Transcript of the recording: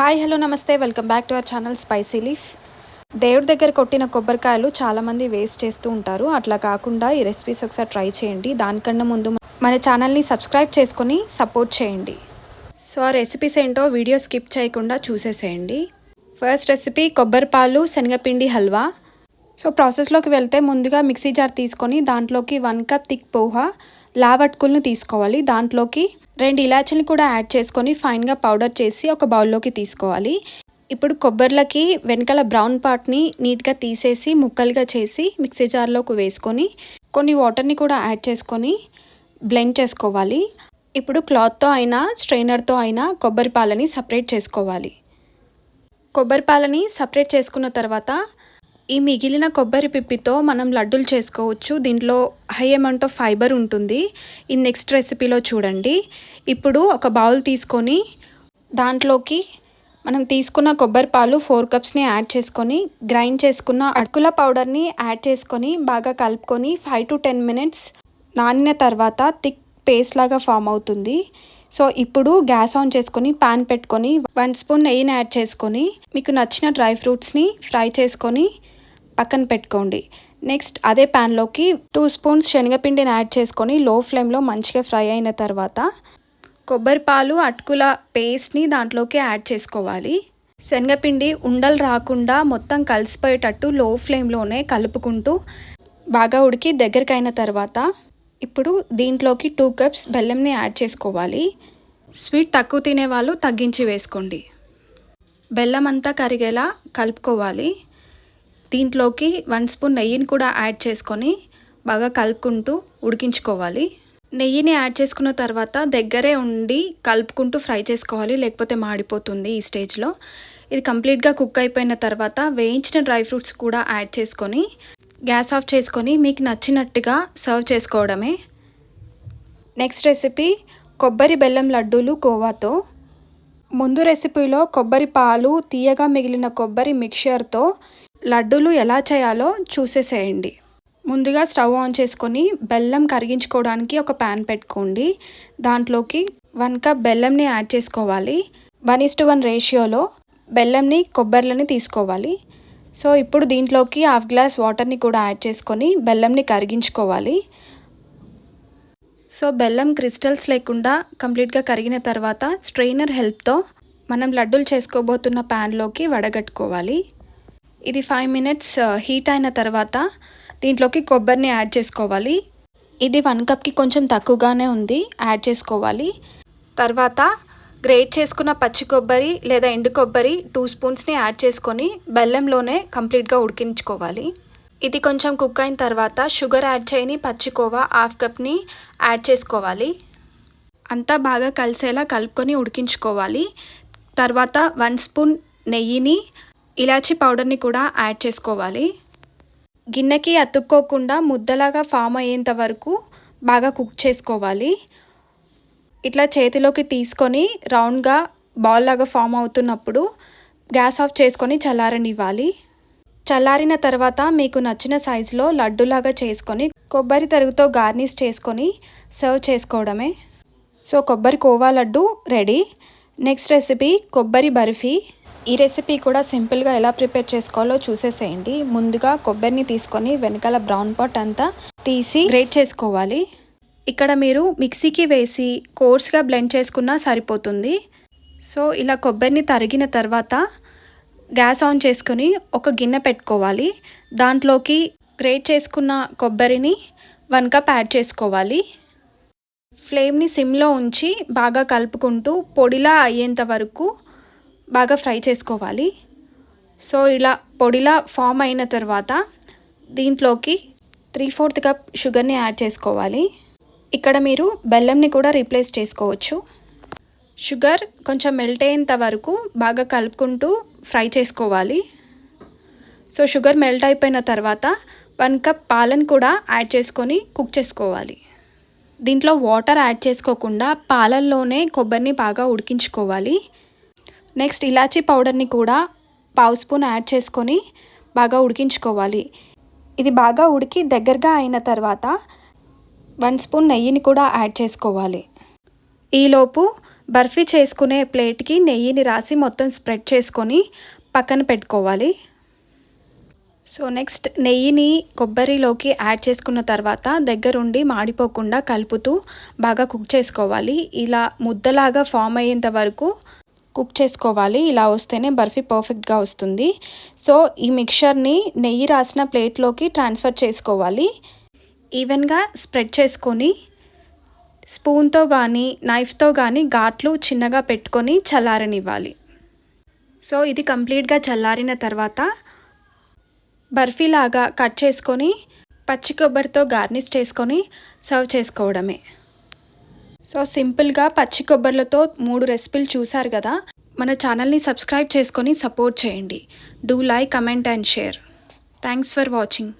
Hi hello నమస్తే welcome back to our channel Spicy Leaf దేవుడి దగ్గర కొట్టిన కొబ్బరికాయలు చాలామంది వేస్ట్ చేస్తూ ఉంటారు. అట్లా కాకుండా ఈ రెసిపీస్ ఒకసారి ట్రై చేయండి. దానికన్నా ముందు మన ఛానల్ని సబ్స్క్రైబ్ చేసుకొని సపోర్ట్ చేయండి. సో ఆ రెసిపీస్ ఏంటో వీడియో స్కిప్ చేయకుండా చూసేసేయండి. ఫస్ట్ రెసిపీ కొబ్బరి పాలు శనగపిండి హల్వా. సో ప్రాసెస్లోకి వెళ్తే ముందుగా మిక్సీ జార్ తీసుకొని దాంట్లోకి వన్ కప్ థిక్ పోహా లావట్కుల్ని తీసుకోవాలి. దాంట్లోకి రెండు ఇలాచీని కూడా యాడ్ చేసుకొని ఫైన్గా పౌడర్ చేసి ఒక బౌల్లోకి తీసుకోవాలి. ఇప్పుడు కొబ్బరిలకి వెనకాల బ్రౌన్ పార్ట్ని నీట్గా తీసేసి ముక్కలుగా చేసి మిక్సీ జార్లోకి వేసుకొని కొన్ని వాటర్ని కూడా యాడ్ చేసుకొని బ్లెండ్ చేసుకోవాలి. ఇప్పుడు క్లాత్తో అయినా స్ట్రైనర్తో అయినా కొబ్బరి పాలని సపరేట్ చేసుకోవాలి. కొబ్బరి పాలని సపరేట్ చేసుకున్న తర్వాత ఈ మిగిలిన కొబ్బరి పిప్పితో మనం లడ్డూలు చేసుకోవచ్చు. దీంట్లో హై అమౌంట్ ఆఫ్ ఫైబర్ ఉంటుంది. ఈ నెక్స్ట్ రెసిపీలో చూడండి. ఇప్పుడు ఒక బౌల్ తీసుకొని దాంట్లోకి మనం తీసుకున్న కొబ్బరి పాలు ఫోర్ కప్స్ని యాడ్ చేసుకొని గ్రైండ్ చేసుకున్న అటుకుల పౌడర్ని యాడ్ చేసుకొని బాగా కలుపుకొని ఫైవ్ టు టెన్ మినిట్స్ నానిన తర్వాత థిక్ పేస్ట్ లాగా ఫామ్ అవుతుంది. సో ఇప్పుడు గ్యాస్ ఆన్ చేసుకొని పాన్ పెట్టుకొని వన్ స్పూన్ నెయ్యిని యాడ్ చేసుకొని మీకు నచ్చిన డ్రై ఫ్రూట్స్ని ఫ్రై చేసుకొని పక్కన పెట్టుకోండి. నెక్స్ట్ అదే ప్యాన్లోకి టూ స్పూన్స్ శనగపిండిని యాడ్ చేసుకొని లో ఫ్లేమ్లో మంచిగా ఫ్రై అయిన తర్వాత కొబ్బరి పాలు అటుకుల పేస్ట్ని దాంట్లోకి యాడ్ చేసుకోవాలి. శనగపిండి ఉండలు రాకుండా మొత్తం కలిసిపోయేటట్టు లో ఫ్లేమ్లోనే కలుపుకుంటూ బాగా ఉడికి దగ్గరకైన తర్వాత ఇప్పుడు దీంట్లోకి టూ కప్స్ బెల్లంని యాడ్ చేసుకోవాలి. స్వీట్ తక్కువ తినే వాళ్ళు తగ్గించి వేసుకోండి. బెల్లం అంతా కరిగేలా కలుపుకోవాలి. దీంట్లోకి వన్ స్పూన్ నెయ్యిని కూడా యాడ్ చేసుకొని బాగా కలుపుకుంటూ ఉడికించుకోవాలి. నెయ్యిని యాడ్ చేసుకున్న తర్వాత దగ్గరే ఉండి కలుపుకుంటూ ఫ్రై చేసుకోవాలి లేకపోతే మాడిపోతుంది ఈ స్టేజ్లో. ఇది కంప్లీట్గా కుక్ అయిపోయిన తర్వాత వేయించిన డ్రై ఫ్రూట్స్ కూడా యాడ్ చేసుకొని గ్యాస్ ఆఫ్ చేసుకొని మీకు నచ్చినట్టుగా సర్వ్ చేసుకోవడమే. నెక్స్ట్ రెసిపీ కొబ్బరి బెల్లం లడ్డూలు కోవాతో. ముందు రెసిపీలో కొబ్బరి పాలు తీయగా మిగిలిన కొబ్బరి మిక్చర్తో లడ్డూలు ఎలా చేయాలో చూసేసేయండి. ముందుగా స్టవ్ ఆన్ చేసుకొని బెల్లం కరిగించుకోవడానికి ఒక ప్యాన్ పెట్టుకోండి. దాంట్లోకి వన్ కప్ బెల్లంని యాడ్ చేసుకోవాలి. వన్ ఇస్ టు వన్ రేషియోలో బెల్లంని కొబ్బరిలని తీసుకోవాలి. సో ఇప్పుడు దీంట్లోకి హాఫ్ గ్లాస్ వాటర్ని కూడా యాడ్ చేసుకొని బెల్లంని కరిగించుకోవాలి. సో బెల్లం క్రిస్టల్స్ లేకుండా కంప్లీట్గా కరిగిన తర్వాత స్ట్రెయినర్ హెల్ప్తో మనం లడ్డూలు చేసుకోబోతున్న ప్యాన్లోకి వడగట్టుకోవాలి. ఇది ఫైవ్ మినిట్స్ హీట్ అయిన తర్వాత దీంట్లోకి కొబ్బరిని యాడ్ చేసుకోవాలి. ఇది వన్ కప్కి కొంచెం తక్కువగానే ఉంది యాడ్ చేసుకోవాలి. తర్వాత గ్రేట్ చేసుకున్న పచ్చి కొబ్బరి లేదా ఎండు కొబ్బరి టూ స్పూన్స్ని యాడ్ చేసుకొని బెల్లంలోనే కంప్లీట్గా ఉడికించుకోవాలి. ఇది కొంచెం కుక్ అయిన తర్వాత షుగర్ యాడ్ చేయని పచ్చికోవా హాఫ్ కప్ని యాడ్ చేసుకోవాలి. అంతా బాగా కలిసేలా కలుపుకొని ఉడికించుకోవాలి. తర్వాత వన్ స్పూన్ నెయ్యిని ఇలాచీ పౌడర్ని కూడా యాడ్ చేసుకోవాలి. గిన్నెకి అతుక్కోకుండా ముద్దలాగా ఫామ్ అయ్యేంత వరకు బాగా కుక్ చేసుకోవాలి. ఇట్లా చేతిలోకి తీసుకొని రౌండ్గా బాల్ లాగా ఫామ్ అవుతున్నప్పుడు గ్యాస్ ఆఫ్ చేసుకొని చల్లారనివ్వాలి. చల్లారిన తర్వాత మీకు నచ్చిన సైజులో లడ్డులాగా చేసుకొని కొబ్బరి తరుగుతో గార్నిష్ చేసుకొని సర్వ్ చేసుకోవడమే. సో కొబ్బరి khoa laddu ready. Next recipe కొబ్బరి బర్ఫీ. ఈ రెసిపీ కూడా సింపుల్గా ఎలా ప్రిపేర్ చేసుకోవాలో చూసేసేయండి. ముందుగా కొబ్బరిని తీసుకొని వెనకాల బ్రౌన్ పాట్ అంతా తీసి గ్రేట్ చేసుకోవాలి. ఇక్కడ మీరు మిక్సీకి వేసి కోర్స్గా బ్లెండ్ చేసుకున్నా సరిపోతుంది. సో ఇలా కొబ్బరిని తరిగిన తర్వాత గ్యాస్ ఆన్ చేసుకొని ఒక గిన్నె పెట్టుకోవాలి. దాంట్లోకి గ్రేట్ చేసుకున్న కొబ్బరిని వన్ కప్ యాడ్ చేసుకోవాలి. ఫ్లేమ్ని సిమ్లో ఉంచి బాగా కలుపుకుంటూ పొడిలా అయ్యేంత వరకు బాగా ఫ్రై చేసుకోవాలి. సో ఇలా పొడిలా ఫామ్ అయిన తర్వాత దీంట్లోకి త్రీ ఫోర్త్ కప్ షుగర్ని యాడ్ చేసుకోవాలి. ఇక్కడ మీరు బెల్లంని కూడా రీప్లేస్ చేసుకోవచ్చు. షుగర్ కొంచెం మెల్ట్ అయ్యేంత వరకు బాగా కలుపుకుంటూ ఫ్రై చేసుకోవాలి. సో షుగర్ మెల్ట్ అయిపోయిన తర్వాత వన్ కప్ పాలను కూడా యాడ్ చేసుకొని కుక్ చేసుకోవాలి. దీంట్లో వాటర్ యాడ్ చేసుకోకుండా పాలల్లోనే కొబ్బరిని బాగా ఉడికించుకోవాలి. నెక్స్ట్ ఇలాచీ పౌడర్ని కూడా పావు స్పూన్ యాడ్ చేసుకొని బాగా ఉడికించుకోవాలి. ఇది బాగా ఉడికి దగ్గరగా అయిన తర్వాత వన్ స్పూన్ నెయ్యిని కూడా యాడ్ చేసుకోవాలి. ఈలోపు బర్ఫీ చేసుకునే ప్లేట్కి నెయ్యిని రాసి మొత్తం స్ప్రెడ్ చేసుకొని పక్కన పెట్టుకోవాలి. సో నెక్స్ట్ నెయ్యిని కొబ్బరిలోకి యాడ్ చేసుకున్న తర్వాత దగ్గరుండి మాడిపోకుండా కలుపుతూ బాగా కుక్ చేసుకోవాలి. ఇలా ముద్దలాగా ఫామ్ అయ్యేంత వరకు కుక్ చేసుకోవాలి. ఇలా వస్తేనే బర్ఫీ పర్ఫెక్ట్గా వస్తుంది. సో ఈ మిక్చర్ని నెయ్యి రాసిన ప్లేట్లోకి ట్రాన్స్ఫర్ చేసుకోవాలి. ఈవెన్గా స్ప్రెడ్ చేసుకొని స్పూన్తో కానీ నైఫ్తో కానీ ఘాట్లు చిన్నగా పెట్టుకొని చల్లారనివ్వాలి. సో ఇది కంప్లీట్గా చల్లారిన తర్వాత బర్ఫీలాగా కట్ చేసుకొని పచ్చి కొబ్బరితో గార్నిష్ చేసుకొని సర్వ్ చేసుకోవడమే. సో సింపుల్గా పచ్చి కొబ్బరిలతో మూడు రెసిపీలు చూసారు కదా? మన ఛానల్ని సబ్స్క్రైబ్ చేసుకొని సపోర్ట్ చేయండి. Do like comment and share. Thanks for watching.